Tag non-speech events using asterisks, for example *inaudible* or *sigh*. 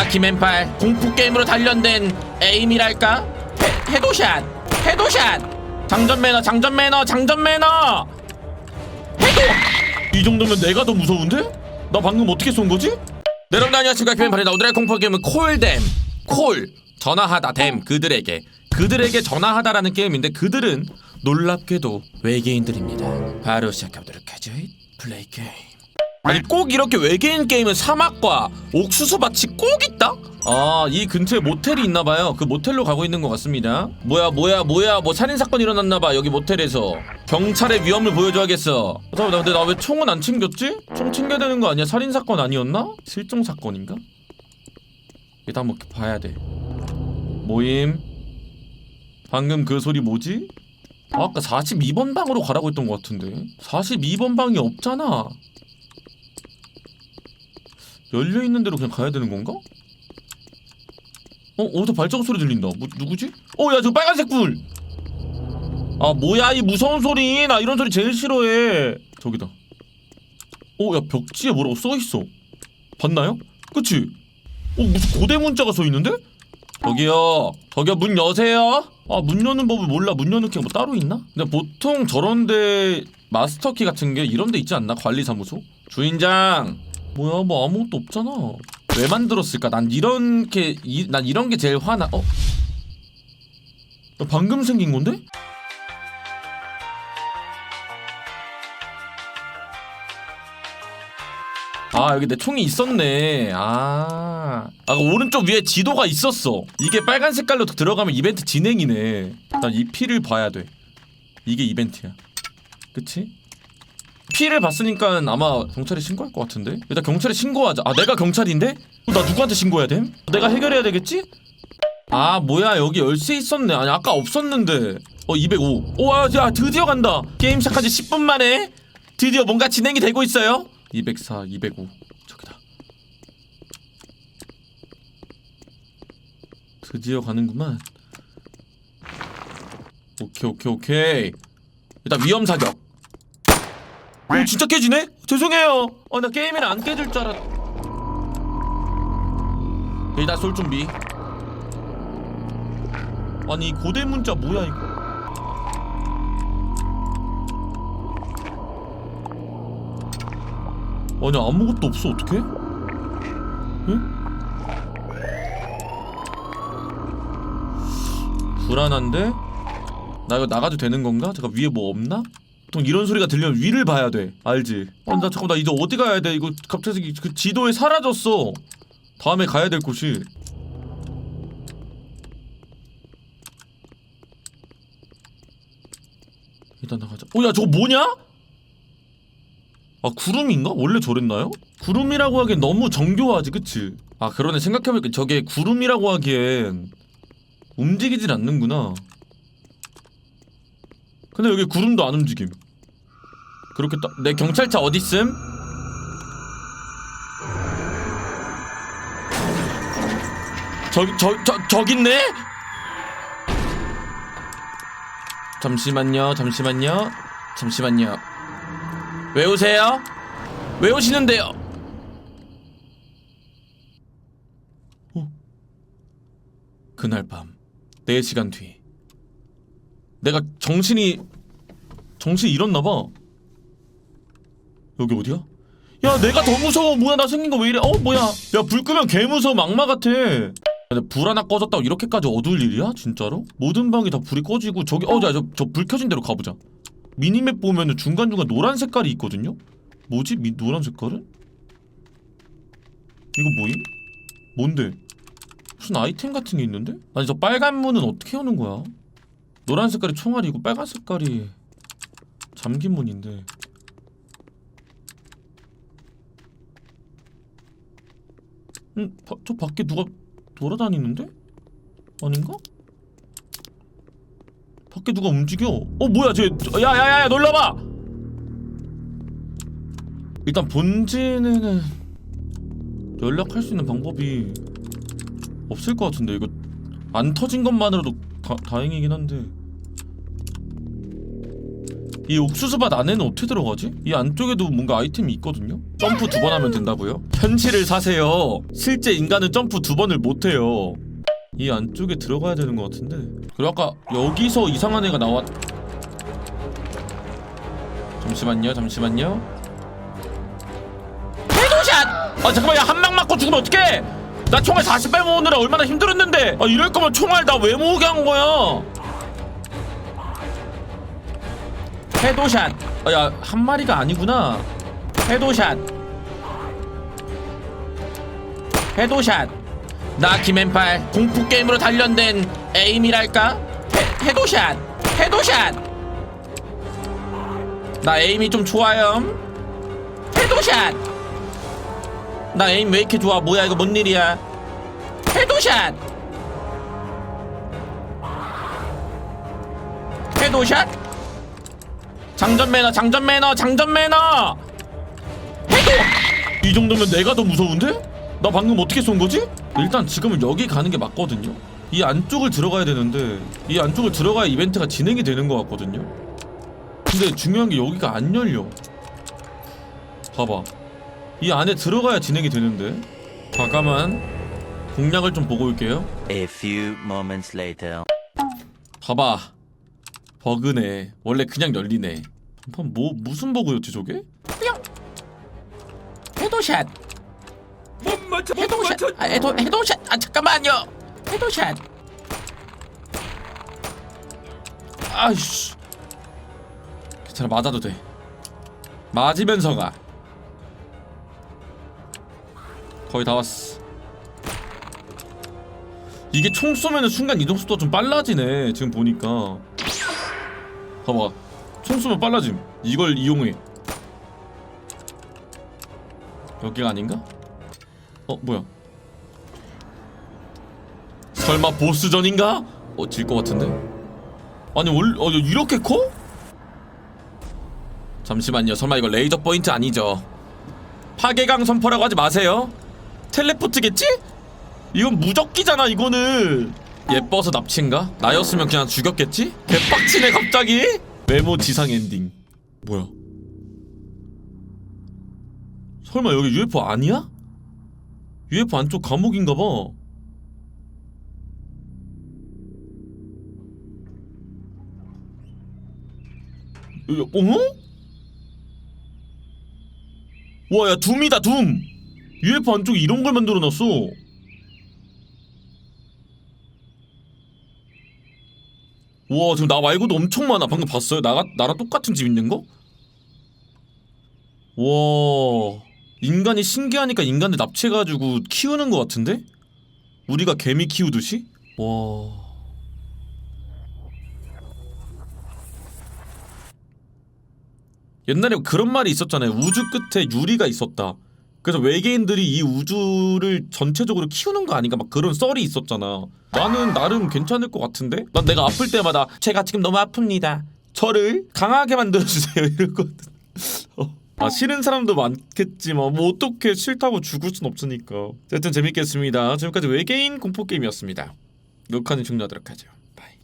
자 김앤팔 공포 게임으로 단련된 에임이랄까? 해, 해도샷 해도샷 장전 매너 장전 매너 장전 매너! 해도! 이 정도면 내가 더 무서운데? 나 방금 어떻게 쏜 거지? 네, 여러분 안녕하십니까. 김앤팔입니다 오늘의 공포 게임은 콜댐. 콜 전화하다 댐 그들에게. 그들에게 전화하다라는 게임인데 그들은 놀랍게도 외계인들입니다. 바로 시작해보도록 하죠. 플레이 게임 아니 꼭 이렇게 외계인 게임은 사막과 옥수수밭이 꼭 있다? 아 이 근처에 모텔이 있나봐요 그 모텔로 가고 있는 것 같습니다 뭐야 뭐야 뭐야 뭐 살인사건 일어났나봐 여기 모텔에서 경찰의 위험을 보여줘야겠어 잠깐만 근데 나 왜 총은 안 챙겼지? 총 챙겨야 되는 거 아니야? 살인사건 아니었나? 실종사건인가? 일단 한번 봐야 돼 모임 방금 그 소리 뭐지? 아, 아까 42번 방으로 가라고 했던 것 같은데 42번 방이 없잖아 열려 있는 대로 그냥 가야 되는 건가? 어 어디서 발자국 소리 들린다. 뭐, 누구지? 어 야 저 빨간색 불. 아 뭐야 이 무서운 소리. 나 이런 소리 제일 싫어해. 저기다. 어 야 벽지에 뭐라고 써 있어. 봤나요? 그치? 어 무슨 고대 문자가 써 있는데? 저기요. 저기요 문 여세요. 아 문 여는 법을 몰라. 문 여는 게뭐 따로 있나? 근데 보통 저런데 마스터키 같은 게 이런 데 있지 않나? 관리사무소? 주인장. 뭐야 뭐 아무것도 없잖아. 왜 만들었을까? 난 이런 게 이, 난 이런 게 제일 화나 어? 나 방금 생긴 건데? 아 여기 내 총이 있었네. 아. 아까 오른쪽 위에 지도가 있었어. 이게 빨간 색깔로 들어가면 이벤트 진행이네. 난이 피를 봐야 돼. 이게 이벤트야. 그치? 피를 봤으니까 아마 경찰에 신고할 것 같은데? 일단 경찰에 신고하자. 아 내가 경찰인데? 어, 나 누구한테 신고해야 됨? 내가 해결해야 되겠지? 아 뭐야. 여기 열쇠 있었네. 아니 아까 없었는데. 어 205. 오야 야, 드디어 간다. 게임 시작한 지 10분 만에 드디어 뭔가 진행이 되고 있어요. 204 205 저기다. 드디어 가는구만. 오케이 오케이 오케이. 일단 위험 사격 오 진짜 깨지네? 죄송해요 어나 게임이라 안 깨질 줄 알았 일단 쏠 준비 아니 이 고대 문자 뭐야 이거 아니 아무것도 없어 어떡해? 응? 불안한데? 나 이거 나가도 되는 건가? 잠깐 위에 뭐 없나? 보통 이런 소리가 들리면 위를 봐야 돼 알지? 아, 나 잠깐 나 이제 어디 가야 돼? 이거 갑자기 그 지도에 사라졌어 다음에 가야 될 곳이 일단 나가자 어야 저거 뭐냐? 아 구름인가? 원래 저랬나요? 구름이라고 하기엔 너무 정교하지 그치? 아 그러네 생각해보니까 저게 구름이라고 하기엔 움직이질 않는구나 근데 여기 구름도 안 움직임 그렇겠다 내 경찰차 어딨음? 저기 저, 저, 저기 있네? 잠시만요 잠시만요 잠시만요 왜 오세요? 왜 오시는데요? 어? 그날 밤 4시간 뒤 내가 정신이 정신이 잃었나봐 여기 어디야? 야 내가 더 무서워 뭐야 나 생긴 거 왜 이래 어 뭐야 야 불 끄면 개 무서워 막마 같아 근데 불 하나 꺼졌다고 이렇게까지 어두울 일이야 진짜로? 모든 방이 다 불이 꺼지고 저기 어저저 불 켜진 대로 가보자 미니맵 보면은 중간중간 노란 색깔이 있거든요? 뭐지? 미, 노란 색깔은? 이거 뭐임? 뭔데? 무슨 아이템 같은 게 있는데? 아니 저 빨간 문은 어떻게 여는 거야? 노란 색깔이 총알이고 빨간 색깔이 잠긴 문인데 음, 바, 저 밖에 누가 돌아다니는데? 아닌가? 밖에 누가 움직여? 어 뭐야 쟤 야야야야 놀러봐 일단 본진에는 연락할 수 있는 방법이 없을 것 같은데 이거 안 터진 것만으로도 다, 다행이긴 한데 이 옥수수밭 안에는 어떻게 들어가지? 이 안쪽에도 뭔가 아이템이 있거든요? 점프 두 번 하면 된다고요? 현실을 사세요 실제 인간은 점프 두 번을 못해요 이 안쪽에 들어가야 되는 것 같은데 그리고 아까 여기서 이상한 애가 나왔 잠시만요 잠시만요 헤드샷! 아 잠깐만 야한 방 맞고 죽으면 어떡해 나 총알 40발 모으느라 얼마나 힘들었는데. 아 이럴 거면 총알 나 왜 모으게 한 거야? 헤도샷. 아, 야한 마리가 아니구나. 헤도샷. 헤도샷. 나 김앤팔 공포 게임으로 단련된 에임이랄까? 헤, 헤도샷. 헤도샷. 나 에임이 좀 좋아요. 헤도샷 나 에임 왜 이렇게 좋아? 뭐야 이거 뭔 일이야? 헤도샷! 헤도샷? 장전 매너 장전 매너 장전 매너! 해도! 이 정도면 내가 더 무서운데? 나 방금 어떻게 쏜 거지? 일단 지금은 여기 가는 게 맞거든요. 이 안쪽을 들어가야 되는데 이 안쪽을 들어가야 이벤트가 진행이 되는 것 같거든요. 근데 중요한 게 여기가 안 열려. 봐봐 이 안에 들어가야 진행이 되는데? 잠깐만. 공략을 좀 보고 올게요. A few moments later. 봐봐. 버그네. 원래 그냥 열리네. 한번 뭐 무슨 버그였지 저게? 뿅 헤도샷. 헤도샷. 아 헤도 헤도샷. 아 잠깐만요. 헤도샷. 아이씨. 괜찮아 맞아도 돼. 맞으면서 가 거의 다 왔어. 이게 총 쏘면은 순간 이동 속도가 좀 빨라지네 지금 보니까. 봐봐. 총 쏘면 빨라짐. 이걸 이용해. 여기가 아닌가? 어 뭐야? 설마 보스전인가? 어 질 것 같은데? 아니 원 어, 이렇게 커? 잠시만요. 설마 이거 레이저 포인트 아니죠? 파괴강 선포라고 하지 마세요 텔레포트겠지? 이건 무적기잖아 이거는 예뻐서 납치인가? 나였으면 그냥 죽였겠지? 개빡치네 갑자기 메모 지상 엔딩 뭐야 설마 여기 UFO 아니야? UFO 안쪽 감옥인가봐 어? 와야 둠이다 둠 UFO 안쪽에 이런 걸 만들어놨어 와 지금 나 말고도 엄청 많아 방금 봤어요? 나가, 나랑 똑같은 집 있는 거? 와 인간이 신기하니까 인간들 납치해가지고 키우는 거 같은데? 우리가 개미 키우듯이? 와 옛날에 그런 말이 있었잖아요 우주 끝에 유리가 있었다 그래서 외계인들이 이 우주를 전체적으로 키우는 거 아닌가 막 그런 썰이 있었잖아. 나는 나름 괜찮을 것 같은데? 난 내가 아플 때마다 제가 지금 너무 아픕니다. 저를 강하게 만들어주세요 *laughs* 이러거든. 어. 아 싫은 사람도 많겠지만 뭐 어떻게 싫다고 죽을 순 없으니까. 어쨌든 재밌겠습니다. 지금까지 외계인 공포 게임이었습니다. 녹화는 종료하도록 하죠. 바이.